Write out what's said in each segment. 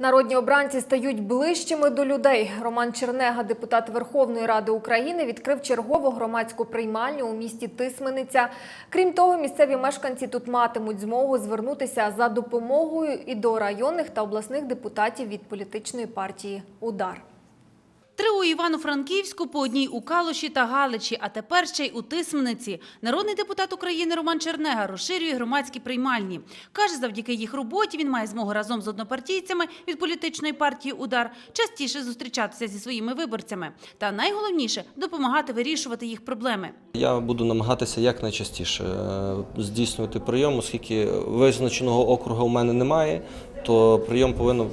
Народні обранці стають ближчими до людей. Роман Чернега, депутат Верховної Ради України, відкрив чергову громадську приймальню у місті Тисмениця. Крім того, місцеві мешканці тут матимуть змогу звернутися за допомогою і до районних та обласних депутатів від політичної партії Удар. Три у Івано-Франківську, по одній у Калуші та Галичі, а тепер ще й у Тисмениці. Народний депутат України Роман Чернега розширює громадські приймальні. Каже, завдяки їх роботі він має змогу разом з однопартійцями від політичної партії «Удар» частіше зустрічатися зі своїми виборцями. Та найголовніше – допомагати вирішувати їх проблеми. Я буду намагатися якнайчастіше е, здійснювати прийом, оскільки визначеного округу у мене немає, то прийом повинен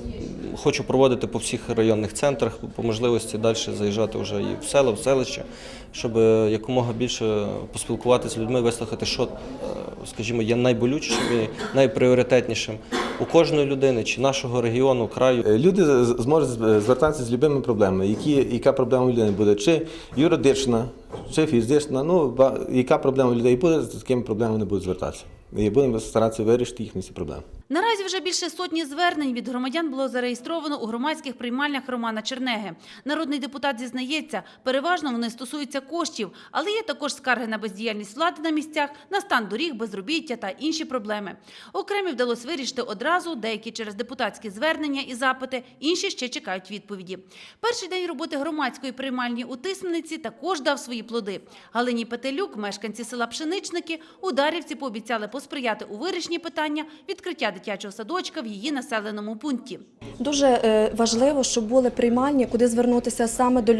хочу проводити по всіх районних центрах, по можливості далі заїжджати вже і в село, в селище, щоб якомога більше поспілкуватися з людьми, вислухати, що, е, скажімо, є найболючішим і найпріоритетнішим у кожної людини чи нашого регіону, краю. Е, Люди зможуть звертатися з любими проблемами. Які, яка проблема у людини буде? Чи юридична, чи фізична, ну, яка проблема у людей буде, з такими проблемами вони будуть звертатися. І будемо старатися вирішити їхні всі проблеми. Наразі вже більше сотні звернень від громадян було зареєстровано у громадських приймальнях Романа Чернеги. Народний депутат зізнається, переважно вони стосуються коштів, але є також скарги на бездіяльність влади на місцях, на стан доріг, безробіття та інші проблеми. Окремі вдалося вирішити одразу, деякі через депутатські звернення і запити, інші ще чекають відповіді. Перший день роботи громадської приймальні у Тисмениці також дав свої плоди. Галині Петелюк, мешканці села Пшеничники, ударівці пообіцяли посприяти у вирішенні питання відкриття дитячого садочка в її населеному пункті. Дуже е, важливо, щоб були приймальні, куди звернутися саме до,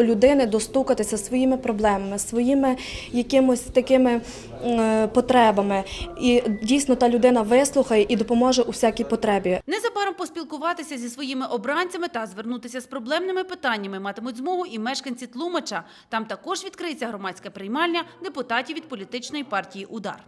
е, людини, достукатися своїми проблемами, своїми якимось такими е, потребами. І дійсно та людина вислухає і допоможе у всякій потребі. Незабаром поспілкуватися зі своїми обранцями та звернутися з проблемними питаннями матимуть змогу і мешканці Тлумача. Там відкриється громадська приймальня депутатів від політичної партії Удар.